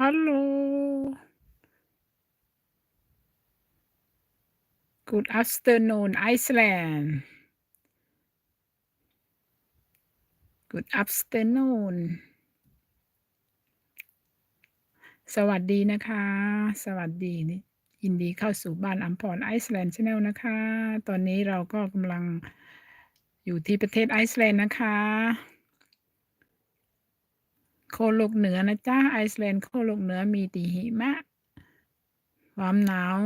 Hello. Good afternoon, Iceland. Good afternoon. สวัสดีนะคะ สวัสดีนี่ยินดีเข้าสู่บ้านอัมพรไอซ์แลนด์ชาแนลนะคะ ตอนนี้เราก็กำลังอยู่ที่ประเทศไอซ์แลนด์นะคะ โคโลกเหนือนะจ๊ะไอซ์แลนด์โคโลกเหนือมีตีหิมะ ความหนาว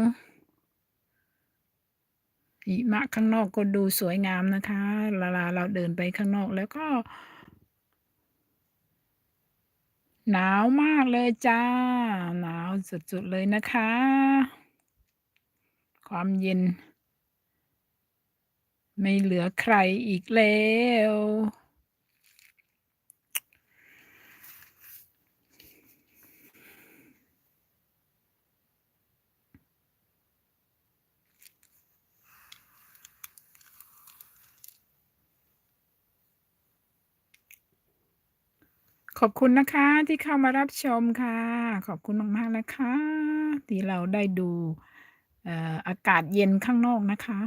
หิมะข้างนอกก็ดูสวยงามนะคะเวลาเราเดินไปข้างนอกแล้วก็ หนาวมากเลยจ้า หนาวสุดๆเลยนะคะ ความเย็น ไม่เหลือใครอีกแล้ว ขอบคุณนะคะที่เข้ามารับชมค่ะ ขอบคุณมากๆนะคะ ที่เราได้ดูเอ่ออากาศเย็นข้างนอกนะคะ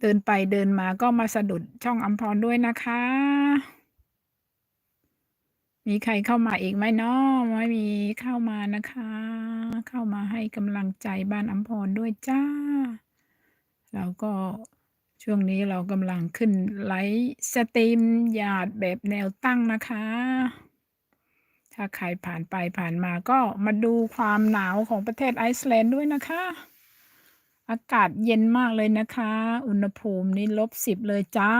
เดินไปเดินมาก็มาสะดุดช่องอัมพรด้วยนะคะ มีใครเข้ามาอีกไหมเนาะไม่มีเข้ามานะคะ เข้ามาให้กำลังใจบ้านอัมพรด้วยจ้า แล้วก็ ช่วงนี้เรากำลังขึ้นไลฟ์สตรีมหยาดแบบแนวตั้งนะคะ ถ้าใครผ่านไปผ่านมาก็มาดูความหนาวของประเทศไอซ์แลนด์ด้วยนะคะ อากาศเย็นมากเลยนะคะ อุณหภูมินี่ลบสิบเลยจ้า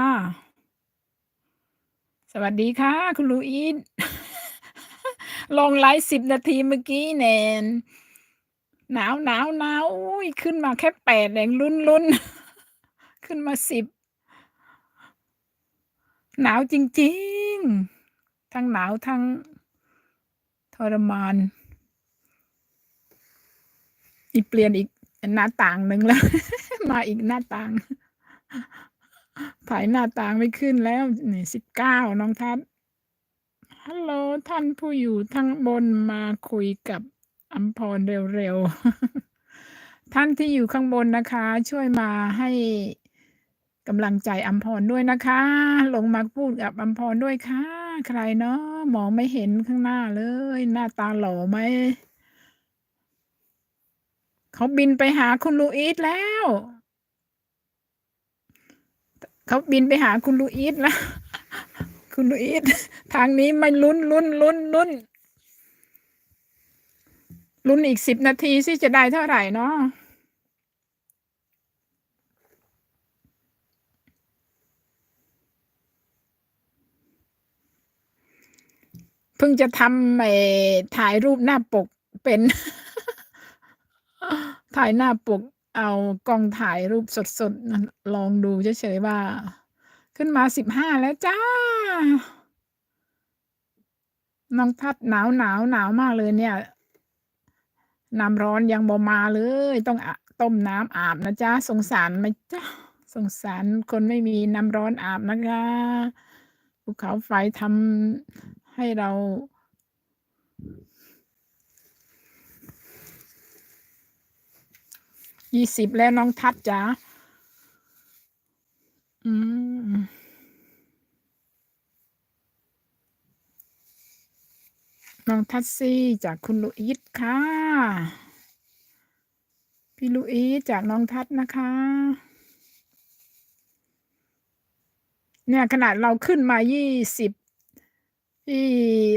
สวัสดีค่ะ คุณลูอีสลงไลฟ์สิบนาทีเมื่อกี้แนนหนาวหนาวหนาวอุ้ยขึ้นมาแค่แปดเองลุ้นลุ้น ขึ้นมาสิบ หนาวจริง ๆ ทั้งหนาวทั้งทรมาน อีกเปลี่ยนอีกหน้าต่างหนึ่งแล้ว มาอีกหน้าต่าง ถ่ายหน้าต่างไม่ขึ้นแล้วนี่สิบเก้าน้องทัศน์ฮัลโหลท่านผู้อยู่ทั้งบนมาคุยกับอัมพรเร็วๆ ท่านที่อยู่ข้างบนนะคะ ช่วยมาให้ กำลังใจอัมพรด้วยนะคะ ลงมาพูดกับอัมพรด้วยค่ะ ใครเนาะมองไม่เห็นข้างหน้าเลย หน้าตาหล่อไหมเขาบินไปหาคุณลูอีสแล้วเขาบินไปหาคุณลูอีสแล้วคุณลูอีสทางนี้ไม่ลุ้นลุ้นลุ้นลุ้นลุ้นอีกสิบนาทีสิจะได้เท่าไหร่เนาะ พิ่งจะทำไอ้ถ่ายรูปหน้าปกเป็น ถ่ายหน้าปก เอากล้องถ่ายรูปสดๆนั่นลองดูเฉยๆว่า ขึ้นมาสิบห้าแล้วจ้า น้องทัดหนาวหนาวหนาวมากเลยเนี่ยน้ำร้อนยังบ่มาเลย ต้องต้มน้ำอาบนะจ๊ะสงสารไหมจ๊ะสงสารคนไม่มีน้ำร้อนอาบนะคะภูเขาไฟทำ ให้เรายี่สิบแล้วน้องทัดจ๋าอืมน้องทัดซี่จากคุณลูอีสค่ะ พี่ลูอีสจากน้องทัดนะคะ เนี่ยขนาดเราขึ้นมายี่สิบ พี่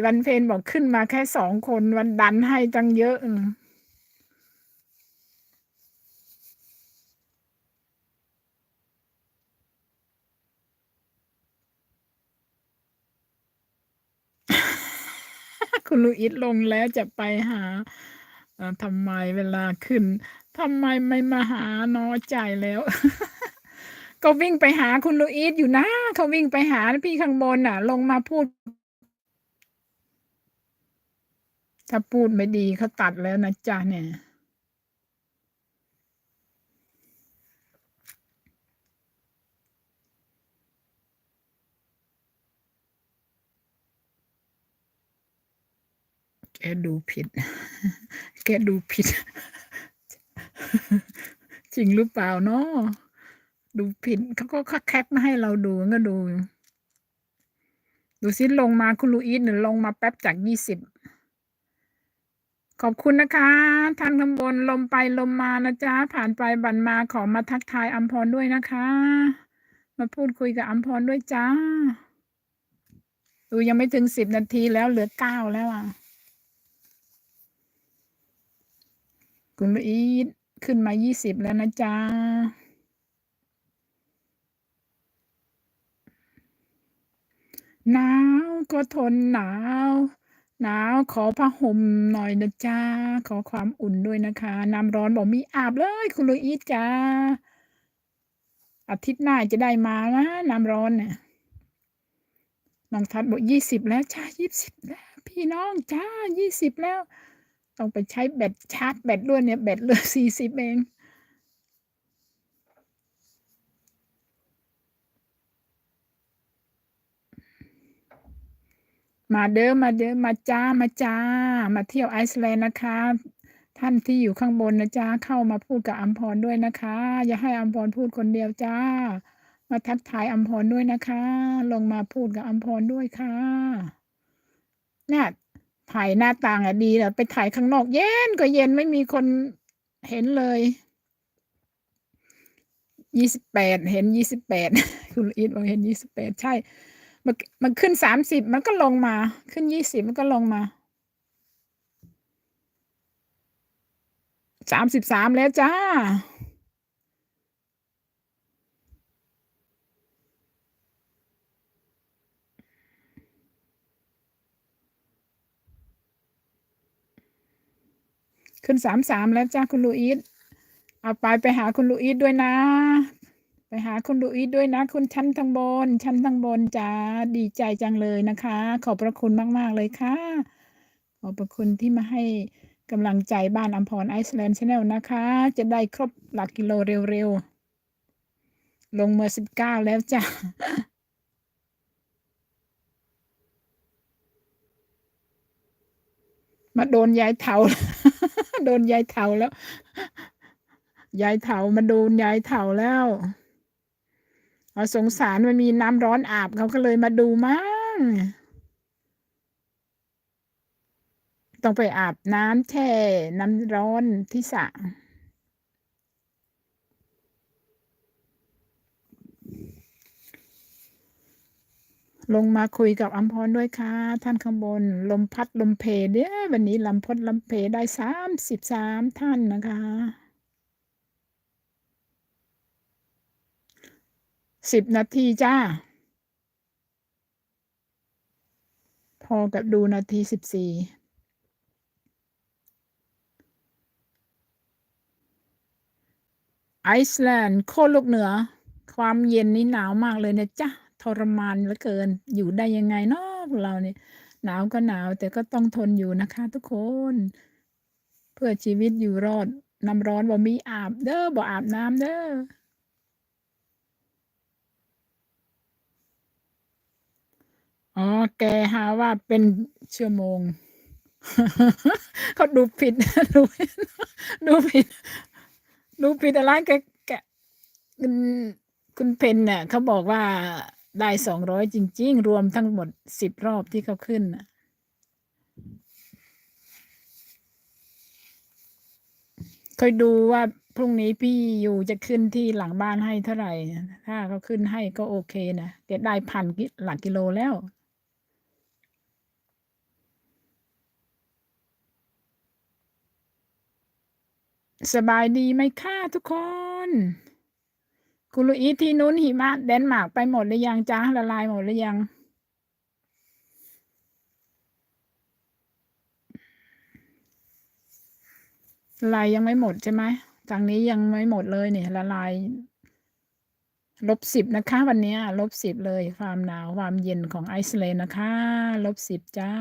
วันเพนบอกขึ้นมาแค่สองคนวันดันให้ตั้งเยอะคุณลูอิสลงแล้วจะไปหาทำไมเวลาขึ้นทำไมไม่มาหาน้อใจแล้ว ก็วิ่งไปหาคุณลูอิสอยู่นะเขาวิ่งไปหาพี่ข้างบนน่ะ ลงมาพูด ถ้าพูดไม่ดีเขาตัดแล้วนะจ๊ะเนี่ยแกดูผิด แกดูผิด จริงหรือเปล่าเนาะดูผิดเขาก็แคปมาให้เราดูก็ดู ดูซิลงมาคุณลูอีสหรือลงมาแป๊บจากยี่สิบ ขอบคุณนะคะท่านข้างบนลมไปลมมานะจ๊ะผ่านไปบันมาขอมาทักทายอัมพรด้วยนะคะ มาพูดคุยกับอัมพรด้วยจ้าดูยังไม่ถึงสิบนาทีแล้วเหลือเก้าแล้วอะ คุณลอีสขึ้นมายี่สิบแล้วนะจ๊ะหนาวก็ทนหนาว หนาวขอผ้าห่มหน่อยนะจ๊ะขอความอุ่นด้วยนะคะ น้ำร้อนบอกมีอาบเลย คุณลูอีจ้าอาทิตย์หน้าจะได้มานะน้ำร้อนเนี่ยน้องทัดบอกยี่สิบแล้วจ้ายี่สิบแล้ว พี่น้องจ้ายี่สิบแล้ว ต้องไปใช้แบตชาร์จแบตด้วยเนี่ยแบตเหลือสี่สิบเอง มาเด้อมาเด้อมาจ้ามาจ้า มาเที่ยวไอซ์แลนด์นะคะ ท่านที่อยู่ข้างบนนะจ้าเข้ามาพูดกับอัมพรด้วยนะคะ อย่าให้อัมพรพูดคนเดียวจ้า มาทักทายอัมพรด้วยนะคะ ลงมาพูดกับอัมพรด้วยค่ะเนี่ยถ่ายหน้าต่างอะดีแต่ไปถ่ายข้างนอกเย็นก็เย็นไม่มีคนเห็นเลยยี่สิบแปดเห็นยี่สิบแปดคุณอีทบอกเห็นยี่สิบแปดใช่ มันมันขึ้นสามสิบมันก็ลงมา ขึ้นยี่สิบมันก็ลงมาสามสิบสามแล้วจ้า ขึ้นสามสามแล้วจ้าคุณลูอีสเอาไปไปหาคุณลูอีสด้วยนะ หาคุณลูอีสด้วยนะ คุณชั้นทางบน ชั้นทางบนจ้าดีใจจังเลยนะคะ ขอบพระคุณมาก ๆ เลยค่ะ ขอบพระคุณที่มาให้กำลังใจบ้านอัมพรไอซ์แลนด์ชาแนลนะคะ จะได้ครบหลักกิโลเร็ว ๆ ลงเมื่อสิบเก้าแล้วจ้ามาโดนยายเถาโดนยายเถาแล้ว ยายเถามาโดนยายเถาแล้ว เอาสงสารมันมีน้ำร้อนอาบเขาก็เลยมาดูมั้งต้องไปอาบน้ำแช่น้ำร้อนที่สระลงมาคุยกับอัมพรด้วยค่ะ ท่านข้างบน ลมพัดลมเพเด้วันนี้ลำพดลำเพได้สามสิบสามท่านนะคะ สิบนาทีจ้า พอกับดูนาทีสิบสี่ไอซ์แลนด์โคตรลูกเหนือ ความเย็นนี่หนาวมากเลยนะจ๊ะทรมานเหลือเกิน อยู่ได้ยังไงเนาะพวกเราเนี่ยหนาวก็หนาวแต่ก็ต้องทนอยู่นะคะ ทุกคน เพื่อชีวิตอยู่รอดน้ำร้อนบ่มีอาบเด้อบ่อาบน้ำเด้อ อ๋อ แกหาว่าเป็นชั่วโมง เขาดูผิด ดูผิดดูผิด ดูผิดอะไรแกแกคุณคุณเพนเนี่ยเขาบอกว่าได้สองร้อยจริง ๆ รวมทั้งหมดสิบรอบที่เขาขึ้นน่ะคอยดูว่าพรุ่งนี้พี่อยู่จะขึ้นที่หลังบ้านให้เท่าไหร่ ถ้าเขาขึ้นให้ก็โอเคนะแกได้พันกิหลักกิโลแล้ว สบายดีไหมคะทุกคน คุณลุอีที่นู้นหิมะเดนมาร์กไปหมดหรือยังจ้าละลายหมดหรือยัง ละลายยังไม่หมดใช่ไหมทางนี้ยังไม่หมดเลยเนี่ยละลาย ลบสิบนะคะ วันนี้ลบสิบเลยความหนาวความเย็นของไอซ์แลนด์นะคะ ลบสิบจ้า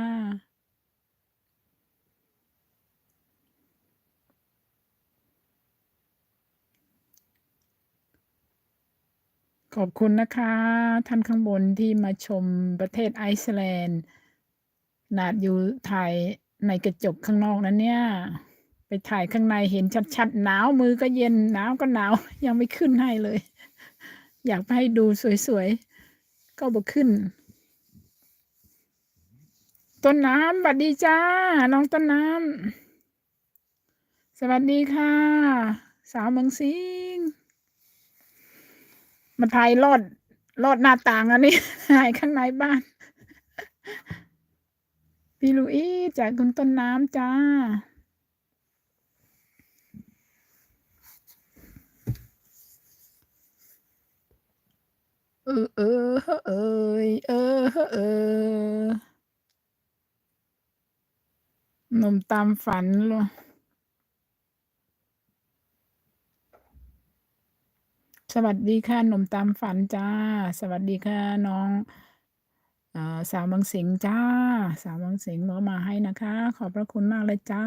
ขอบคุณนะคะ ท่านข้างบนที่มาชมประเทศไอซ์แลนด์นาดอยู่ไทยในกระจกข้างนอกนั้นเนี่ย ไปถ่ายข้างในเห็นชัดๆหนาวมือก็เย็นหนาวก็หนาว ยังไม่ขึ้นให้เลย อยากไปให้ดูสวยๆ ก็บอกขึ้น ต้นน้ำสวัสดีจ้า น้องต้นน้ำ สวัสดีค่ะ สาวเมืองสิง มาถ่ายลอดลอดหน้าต่างอันนี้ถ่ายข้างในบ้านพี่ลุยจากคุณต้นน้ำจ้าเออเออเอยเออเออนมตามฝันเหร สวัสดีค่ะหนุ่มตามฝันจ้า สวัสดีค่ะน้องอสาวบางสิงจ้า สาวบางสิงห์บอมาให้นะคะ ขอบพระคุณมากเลยจ้า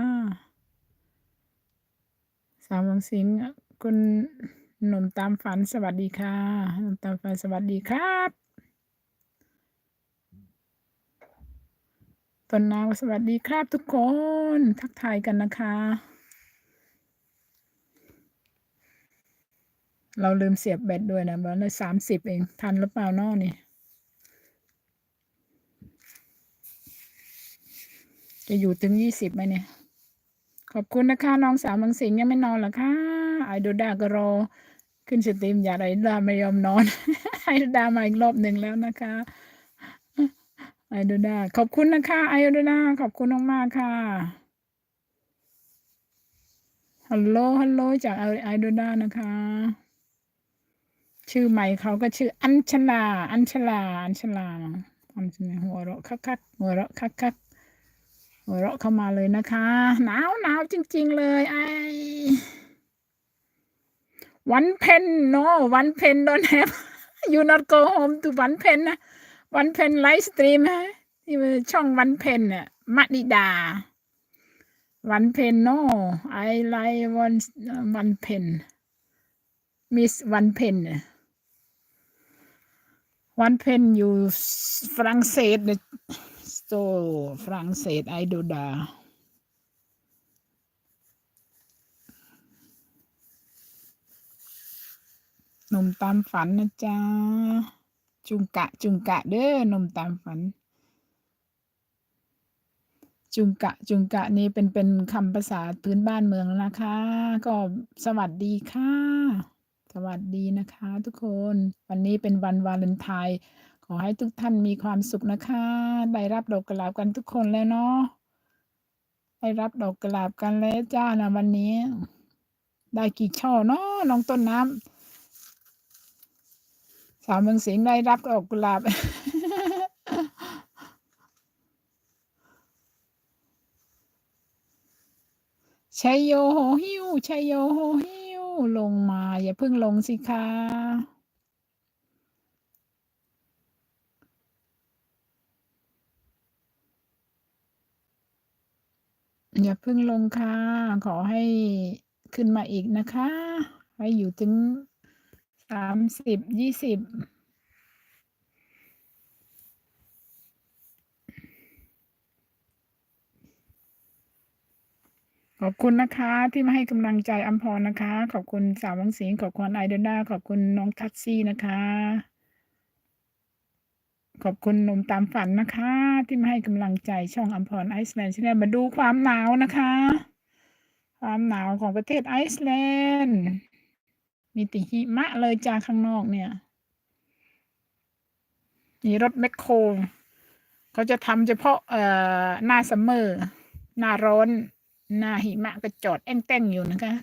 สาวบางสิงคุณหนุ่มตามฝันสวัสดีค่ะหนุ่มตามฝันสวัสดีครับต้นน้ำสวัสดีครับทุกคน ทักทายกันนะคะ เราลืมเสียบแบตด้วยนะบอลสามสิบเอง ทันหรือเปล่าน้อนี่จะอยู่ถึงยี่สิบไหมเนี่ย ขอบคุณนะคะ น้องสาวเมังสิงยังไม่นอนหรอคะไอโดดาก็รอ ขึ้นสตรีมอย่าไอโดดาไม่ยอมนอน ไอโดดามาอีกรอบหนึ่งแล้วนะคะไอโดดาขอบคุณนะคะ ไอโดดาขอบคุณมากๆค่ะฮัลโหลฮัลโหลจากไอไอโดดานะคะ ชื่อใหม่เขาก็ชื่ออัญชลา อัญชลา อัญชลาอัญชลาหัวเราะคักคักหัวเราะคักคักหัวเราะเข้ามาเลยนะคะ หนาวหนาวจริง ๆ เลยไอวันเพน no วันเพน don't have you not go home to วันเพนนะวันเพนไลฟ์สตรีมฮะที่ช่องวันเพนเน่ะมณิดา วันเพน no I like วันวันเพนมิสวันเพน วันเพนอยู่ฝรั่งเศสเนี่ยโตฝรั่งเศสไอโดดา หนุ่มตามฝันนะจ๊ะ จุงกะ จุงกะเด้อหนุ่มตามฝัน จุงกะ จุงกะนี่เป็นเป็นคำภาษาพื้นบ้านเมืองนะคะ ก็สวัสดีค่ะ วัสดีนะคะทุกคน วันนี้เป็นวันวาเลนไทน์ขอให้ทุกท่านมีความสุขนะคะ ได้รับดอกกุหลาบกันทุกคนแล้วเนาะได้รับดอกกุหลาบกันแล้วจ้านะวันนี้ ได้กี่ช่อเนาะน้องต้นน้ำสาวเมืองสิงห์ได้รับดอกกุหลาบชัยโยโหหิวชัยโยโหหิว ลงมา อย่าเพิ่งลงสิคะอย่าเพิ่งลงค่ะ ขอให้ขึ้นมาอีกนะคะ ให้อยู่ถึงสามสิบยี่สิบ ขอบคุณนะคะที่มาให้กำลังใจอัมพรนะคะ ขอบคุณสาววังสิงขอบคุณไอเดน่าขอบคุณน้องทัตซี่นะคะ ขอบคุณหนุ่มตามฝันนะคะ ที่มาให้กำลังใจช่องอัมพรไอซ์แลนด์ชแนลมาดูความหนาวนะคะ ความหนาวของประเทศไอซ์แลนด์มีติหิมะเลยจากข้างนอกเนี่ยมีรถแมคโครเขาจะทำเฉพาะเอ่อหน้าซัมเมอร์ หน้าร้อน หน้าหิมะก็จอดแอ่งแต่งอยู่นะคะ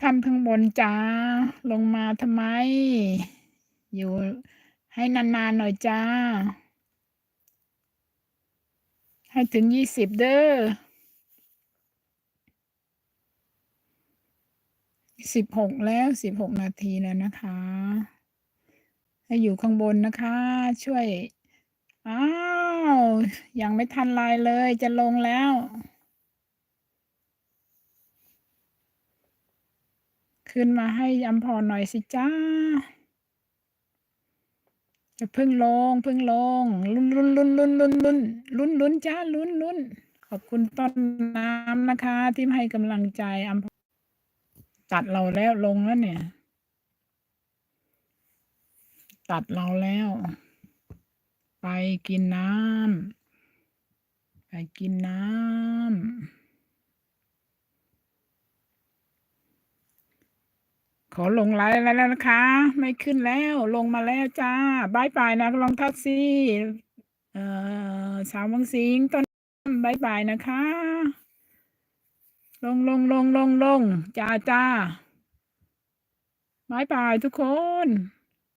ท่านข้างบนจ้าลงมาทำไม อยู่ให้นานๆหน่อยจ้า ให้ถึงยี่สิบเด้อสิบหกแล้วสิบหกนาทีแล้วนะคะ ให้อยู่ข้างบนนะคะ ช่วยอ้า ยังไม่ทันไลน์เลยจะลงแล้ว ขึ้นมาให้อัมพรหน่อยสิจ้า จะเพึ่งลงเพึ่งลงลุ้นลุ้นลุ้นลุ้นลุ้นลุ้นลุ้นลุ้นจ้าลุ้นลุ้นขอบคุณต้นน้ำนะคะ ที่ให้กำลังใจอำตัดเราแล้วลงแล้วเนี่ย ตัดเราแล้ว ไปกินน้ำไปกินน้ำขอลงไลน์แล้วนะคะ ไม่ขึ้นแล้วลงมาแล้วจ้าบายบายนะลองทักซี่เอ่อสาววังสิงต้นบายบายนะคะ ลงลงลงลงลงจ้าจ้าบายบายทุกคน